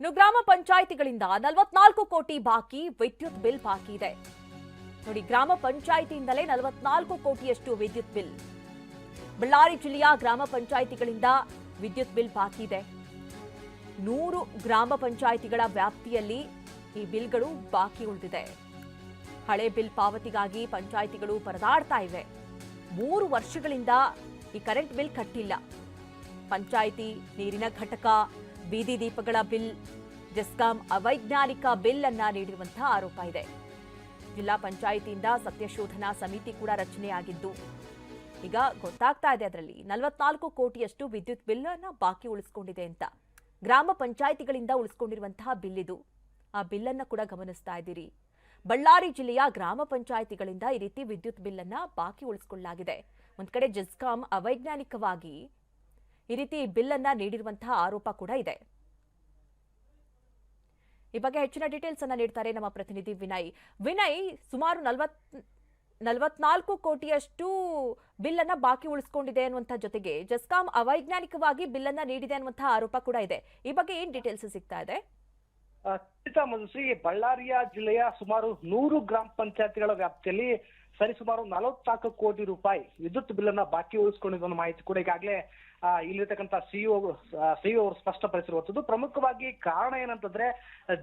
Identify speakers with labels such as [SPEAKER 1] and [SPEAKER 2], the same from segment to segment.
[SPEAKER 1] ಇನ್ನು ಗ್ರಾಮ ಪಂಚಾಯಿತಿಗಳಿಂದ ನಲವತ್ನಾಲ್ಕು ಕೋಟಿ ಬಾಕಿ, ವಿದ್ಯುತ್ ಬಿಲ್ ಬಾಕಿ ಇದೆ. ನೋಡಿ, ಗ್ರಾಮ ಪಂಚಾಯಿತಿಯಿಂದಲೇ ನಲವತ್ನಾಲ್ಕು ಕೋಟಿಯಷ್ಟು ವಿದ್ಯುತ್ ಬಿಲ್. ಬಳ್ಳಾರಿ ಜಿಲ್ಲೆಯ ಗ್ರಾಮ ಪಂಚಾಯಿತಿಗಳಿಂದ ವಿದ್ಯುತ್ ಬಿಲ್ ಬಾಕಿ ಇದೆ. ನೂರು ಗ್ರಾಮ ಪಂಚಾಯಿತಿಗಳ ವ್ಯಾಪ್ತಿಯಲ್ಲಿ ಈ ಬಿಲ್ಗಳು ಬಾಕಿ ಉಳಿದಿದೆ. ಹಳೆ ಬಿಲ್ ಪಾವತಿಗಾಗಿ ಪಂಚಾಯಿತಿಗಳು ಪರದಾಡ್ತಾ ಇವೆ. ಮೂರು ವರ್ಷಗಳಿಂದ ಈ ಕರೆಂಟ್ ಬಿಲ್ ಕಟ್ಟಿಲ್ಲ. ಪಂಚಾಯಿತಿ ನೀರಿನ ಘಟಕ ಬೀದಿ ದೀಪಗಳ ಬಿಲ್, ಜೆಸ್ಕಾಂ ಅವೈಜ್ಞಾನಿಕ ಬಿಲ್ ಅನ್ನ ನೀಡಿರುವಂತಹ ಆರೋಪ ಇದೆ. ಜಿಲ್ಲಾ ಪಂಚಾಯಿತಿಯಿಂದ ಸತ್ಯಶೋಧನಾ ಸಮಿತಿ ಕೂಡ ರಚನೆಯಾಗಿದ್ದು, ಈಗ ಗೊತ್ತಾಗ್ತಾ ಇದೆ ಅದರಲ್ಲಿ ನಲವತ್ನಾಲ್ಕು ಕೋಟಿಯಷ್ಟು ವಿದ್ಯುತ್ ಬಿಲ್ ಅನ್ನ ಬಾಕಿ ಉಳಿಸ್ಕೊಂಡಿದೆ ಅಂತ. ಗ್ರಾಮ ಪಂಚಾಯಿತಿಗಳಿಂದ ಉಳಿಸ್ಕೊಂಡಿರುವಂತಹ ಬಿಲ್ ಇದು. ಆ ಬಿಲ್ ಅನ್ನ ಕೂಡ ಗಮನಿಸ್ತಾ ಇದ್ದೀರಿ. ಬಳ್ಳಾರಿ ಜಿಲ್ಲೆಯ ಗ್ರಾಮ ಪಂಚಾಯಿತಿಗಳಿಂದ ಈ ರೀತಿ ವಿದ್ಯುತ್ ಬಿಲ್ ಅನ್ನ ಬಾಕಿ ಉಳಿಸಿಕೊಳ್ಳಲಾಗಿದೆ. ಒಂದ್ ಕಡೆ ಜೆಸ್ಕಾಂ ಅವೈಜ್ಞಾನಿಕವಾಗಿ ಈ ರೀತಿ ಬಿಲ್ ಅನ್ನ ನೀಡಿರುವಂತಹ ಆರೋಪ ಕೂಡ ಇದೆ. ಈ ಬಗ್ಗೆ ಹೆಚ್ಚಿನ ಡೀಟೇಲ್ಸ್ ಅನ್ನ ನೀಡ್ತಾರೆ ನಮ್ಮ ಪ್ರತಿನಿಧಿ ವಿನಯ್. ವಿನಯ್, ಸುಮಾರು ನಲವತ್, ನಲವತ್ನಾಲ್ಕು ಕೋಟಿಯಷ್ಟು ಬಿಲ್ ಅನ್ನ ಬಾಕಿ ಉಳಿಸ್ಕೊಂಡಿದೆ ಅನ್ನುವಂಥ ಜೊತೆಗೆ ಜಸ್ಕಾಂ ಅವೈಜ್ಞಾನಿಕವಾಗಿ ಬಿಲ್ ಅನ್ನ ನೀಡಿದೆ ಅನ್ನುವಂತಹ ಆರೋಪ ಕೂಡ ಇದೆ. ಈ ಬಗ್ಗೆ ಏನ್ ಡೀಟೇಲ್ಸ್ ಸಿಗ್ತಾ ಇದೆ?
[SPEAKER 2] ಖಂಡಿತ ಬಳ್ಳಾರಿಯ ಜಿಲ್ಲೆಯ ಸುಮಾರು ನೂರು ಗ್ರಾಮ ಪಂಚಾಯತ್ಗಳ ವ್ಯಾಪ್ತಿಯಲ್ಲಿ ಸರಿಸುಮಾರು ನಲವತ್ನಾಲ್ಕು ಕೋಟಿ ರೂಪಾಯಿ ವಿದ್ಯುತ್ ಬಿಲ್ ಅನ್ನ ಬಾಕಿ ಉಳಿಸ್ಕೊಂಡಿದ್ದ ಮಾಹಿತಿ ಕೂಡ ಈಗಾಗಲೇ ಇಲ್ಲಿರ್ತಕ್ಕಂಥ ಸಿಇಒ ಸಿಇಒ ಅವರು ಸ್ಪಷ್ಟಪಡಿಸಿರುವಂತದ್ದು ಪ್ರಮುಖವಾಗಿ ಕಾರಣ ಏನಂತಂದ್ರೆ,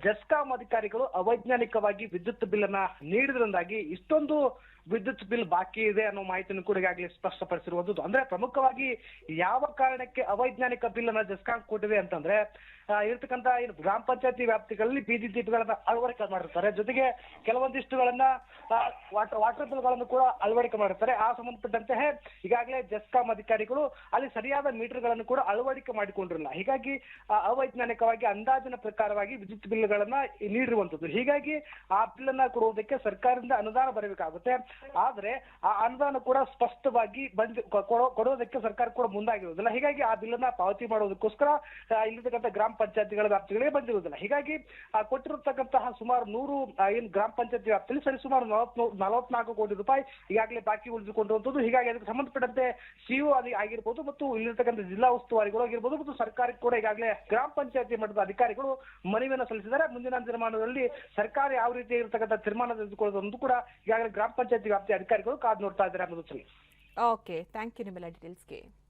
[SPEAKER 2] ಜೆಸ್ಕಾಂ ಅಧಿಕಾರಿಗಳು ಅವೈಜ್ಞಾನಿಕವಾಗಿ ವಿದ್ಯುತ್ ಬಿಲ್ ಅನ್ನ ನೀಡಿದ್ರಿಂದಾಗಿ ಇಷ್ಟೊಂದು ವಿದ್ಯುತ್ ಬಿಲ್ ಬಾಕಿ ಇದೆ ಅನ್ನೋ ಮಾಹಿತಿಯನ್ನು ಕೂಡ ಈಗಾಗಲೇ ಸ್ಪಷ್ಟಪಡಿಸಿರುವಂತದ್ದು ಅಂದ್ರೆ ಪ್ರಮುಖವಾಗಿ ಯಾವ ಕಾರಣಕ್ಕೆ ಅವೈಜ್ಞಾನಿಕ ಬಿಲ್ ಅನ್ನ ಜೆಸ್ಕಾಂ ಕೊಟ್ಟಿದೆ ಅಂತಂದ್ರೆ ಇರ್ತಕ್ಕಂಥ ಗ್ರಾಮ ಪಂಚಾಯತಿ ವ್ಯಾಪ್ತಿಗಳಲ್ಲಿ ಬೀದಿ ದೀಪಗಳನ್ನ ಅಳವಡಿಕೆ ಮಾಡಿರ್ತಾರೆ. ಜೊತೆಗೆ ಕೆಲವೊಂದಿಷ್ಟುಗಳನ್ನ ವಾಟರ್ ವಾಟರ್ ಬಿಲ್ಗಳನ್ನು ಕೂಡ ಅಳವಡಿಕೆ ಮಾಡಿರ್ತಾರೆ. ಆ ಸಂಬಂಧಪಟ್ಟಂತೆ ಈಗಾಗಲೇ ಜೆಸ್ಕಾಂ ಅಧಿಕಾರಿಗಳು ಅಲ್ಲಿ ಸರಿಯಾದ ಮೀಟರ್ಗಳನ್ನು ಕೂಡ ಅಳವಡಿಕೆ ಮಾಡಿಕೊಂಡಿರಲ್ಲ ಹೀಗಾಗಿ ಅವೈಜ್ಞಾನಿಕವಾಗಿ ಅಂದಾಜಿನ ಪ್ರಕಾರವಾಗಿ ವಿದ್ಯುತ್ ಬಿಲ್ಗಳನ್ನ ನೀಡಿರುವಂತದ್ದು ಹೀಗಾಗಿ ಆ ಬಿಲ್ ಅನ್ನ ಕೊಡುವುದಕ್ಕೆ ಸರ್ಕಾರದಿಂದ ಅನುದಾನ ಬರಬೇಕಾಗುತ್ತೆ. ಆದ್ರೆ, ಆ ಅನುದಾನ ಕೂಡ ಸ್ಪಷ್ಟವಾಗಿ ಬಂದ್ ಕೊಡೋದಕ್ಕೆ ಸರ್ಕಾರ ಕೂಡ ಮುಂದಾಗಿರುವುದಿಲ್ಲ. ಹೀಗಾಗಿ ಆ ಬಿಲ್ ಅನ್ನ ಪಾವತಿ ಮಾಡೋದಕ್ಕೋಸ್ಕರ ಇಲ್ಲಿರ್ತಕ್ಕಂಥ ಗ್ರಾಮ ಪಂಚಾಯತಿಗಳ ವ್ಯಾಪ್ತಿಗಳೇ ಬಂದಿರುವುದಿಲ್ಲ. ಹೀಗಾಗಿ ಕೊಟ್ಟಿರತಕ್ಕಂತಹ ಸುಮಾರು ನೂರು ಏನು ಗ್ರಾಮ ಪಂಚಾಯತ್ ವ್ಯಾಪ್ತಿಯಲ್ಲಿ ಸರಿ ಸುಮಾರು ನಲವತ್ನಾಲ್ಕು ರೂಪಾಯಿ ಈಗಾಗಲೇ ಬಾಕಿ ಉಳಿದುಕೊಂಡಿರುವಂತದ್ದು ಹೀಗಾಗಿ ಅದಕ್ಕೆ ಸಂಬಂಧಪಟ್ಟಂತೆ ಸಿಇಒ ಆಗಿರ್ಬೋದು ಮತ್ತು ಇಲ್ಲಿರ್ತಕ್ಕಂಥ ಜಿಲ್ಲಾ ಉಸ್ತುವಾರಿಗಳು ಆಗಿರ್ಬೋದು ಮತ್ತು ಸರ್ಕಾರಕ್ಕೆ ಕೂಡ ಈಗಾಗಲೇ ಗ್ರಾಮ ಪಂಚಾಯತಿ ಮಟ್ಟದ ಅಧಿಕಾರಿಗಳು ಮನವಿಯನ್ನು ಸಲ್ಲಿಸಿದ್ದಾರೆ. ಮುಂದಿನ ತೀರ್ಮಾನದಲ್ಲಿ ಸರ್ಕಾರ ಯಾವ ರೀತಿ ಇರತಕ್ಕಂಥ ತೀರ್ಮಾನ ತೆಗೆದುಕೊಳ್ಳೋದು ಕೂಡ ಈಗಾಗಲೇ ಗ್ರಾಮ ಪಂಚಾಯತಿ ವ್ಯಾಪ್ತಿಯ ಅಧಿಕಾರಿಗಳು ಕಾದು ನೋಡ್ತಾ ಇದ್ದಾರೆ ಅನ್ನೋದು
[SPEAKER 1] ಓಕೆ ಥ್ಯಾಂಕ್ ಯು ನಿಮ್ಮೆಲ್ಲ ಡೀಟೇಲ್ಸ್ಗೆ